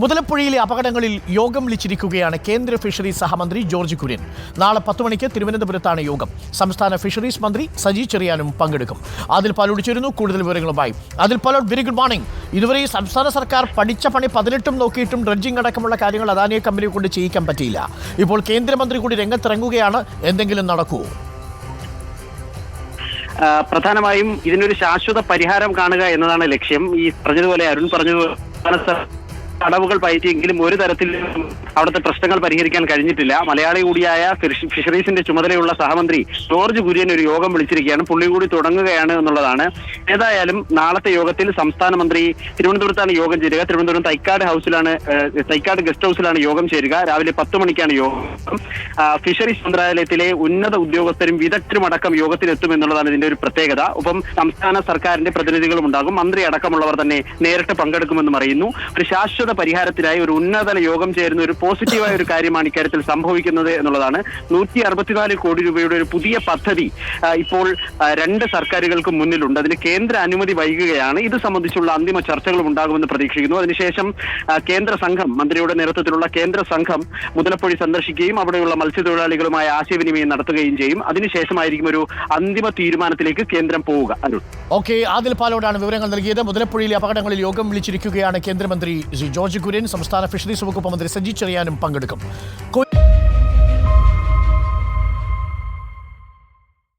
മുതലപ്പുഴയിലെ അപകടങ്ങളിൽ യോഗം വിളിച്ചിരിക്കുകയാണ് കേന്ദ്ര ഫിഷറീസ് സഹമന്ത്രി ജോർജ് കുര്യൻ. നാളെ പത്ത് മണിക്ക് തിരുവനന്തപുരത്താണ് യോഗം. സംസ്ഥാന ഫിഷറീസ് മന്ത്രി സജി ചെറിയാനും പങ്കെടുക്കും. അതിൽ പലോടിച്ചിരുന്നു ചേരുന്നു കൂടുതൽ വിവരങ്ങളുമായി അതിൽ പാലോട് വെരി ഗുഡ് മോർണിംഗ് ഇതുവരെ ഈ സംസ്ഥാന സർക്കാർ പഠിച്ച പണി പതിനെട്ടും നോക്കിയിട്ടും ഡ്രഡ്ജിംഗ് അടക്കമുള്ള കാര്യങ്ങൾ അദാനിയെ കമ്പനി കൊണ്ട് ചെയ്യിക്കാൻ പറ്റിയില്ല. ഇപ്പോൾ കേന്ദ്രമന്ത്രി കൂടി രംഗത്തിറങ്ങുകയാണ്. എന്തെങ്കിലും നടക്കുമോ പ്രധാനമായും ഇതിനൊരു ശാശ്വത പരിഹാരം കാണുക എന്നതാണ് ലക്ഷ്യം. ഈ പറഞ്ഞതുപോലെ അരുൺ പറഞ്ഞതുപോലെ അടവുകൾ പയറ്റിയെങ്കിലും ഒരു തരത്തിലും അവിടുത്തെ പ്രശ്നങ്ങൾ പരിഹരിക്കാൻ കഴിഞ്ഞിട്ടില്ല. മലയാളി കൂടിയായ ഫിഷറീസിന്റെ ചുമതലയുള്ള സഹമന്ത്രി ജോർജ് കുര്യൻ ഒരു യോഗം വിളിച്ചിരിക്കുകയാണ്. പുള്ളി കൂടി തുടങ്ങുകയാണ് എന്നുള്ളതാണ്. ഏതായാലും നാളത്തെ യോഗത്തിൽ സംസ്ഥാന മന്ത്രി തിരുവനന്തപുരത്താണ് യോഗം ചേരുക. തിരുവനന്തപുരം തൈക്കാട് ഹൗസിലാണ് തൈക്കാട് ഗസ്റ്റ് ഹൗസിലാണ് യോഗം ചേരുക. രാവിലെ പത്ത് മണിക്കാണ് യോഗം. ഫിഷറീസ് മന്ത്രാലയത്തിലെ ഉന്നത ഉദ്യോഗസ്ഥരും വിദഗ്ധരും അടക്കം യോഗത്തിലെത്തും എന്നുള്ളതാണ് ഇതിന്റെ ഒരു പ്രത്യേകത. ഒപ്പം സംസ്ഥാന സർക്കാരിന്റെ പ്രതിനിധികളും ഉണ്ടാകും മന്ത്രി അടക്കമുള്ളവർ തന്നെ നേരിട്ട് പങ്കെടുക്കുമെന്നും അറിയുന്നു. ഒരു ശാശ്വത പരിഹാരത്തിനായി ഒരു ഉന്നതതല യോഗം ചേരുന്ന ഒരു പോസിറ്റീവായ ഒരു കാര്യമാണ് ഇക്കാര്യത്തിൽ സംഭവിക്കുന്നത് എന്നുള്ളതാണ്. നൂറ്റി അറുപത്തിനാല് കോടി രൂപയുടെ ഒരു പുതിയ പദ്ധതി ഇപ്പോൾ രണ്ട് സർക്കാരുകൾക്ക് മുന്നിലുണ്ട്. അതിന് കേന്ദ്ര അനുമതി വൈകുകയാണ്. ഇത് സംബന്ധിച്ചുള്ള അന്തിമ ചർച്ചകളും ഉണ്ടാകുമെന്ന് പ്രതീക്ഷിക്കുന്നു. അതിനുശേഷം കേന്ദ്ര സംഘം മന്ത്രിയുടെ നേതൃത്വത്തിലുള്ള കേന്ദ്ര സംഘം മുതലപ്പൊഴി സന്ദർശിക്കുകയും അവിടെയുള്ള മത്സ്യത്തൊഴിലാളികളുമായി ആശയവിനിമയം നടത്തുകയും ചെയ്യും. അതിനുശേഷമായിരിക്കും ഒരു അന്തിമ തീരുമാനത്തിലേക്ക് കേന്ദ്രം പോവുക. അരുൺ. ഓക്കെ ആദിൽ പാലോടാണ് വിവരങ്ങൾ നൽകിയത്. മുതലപ്പുഴയിലെ അപകടങ്ങളിൽ യോഗം വിളിച്ചിരിക്കുകയാണ് കേന്ദ്രമന്ത്രി ശ്രീ ജോർജ് കുര്യൻ സംസ്ഥാന ഫിഷറീസ് വകുപ്പ് മന്ത്രി സജി ചെറിയാനും പങ്കെടുക്കും.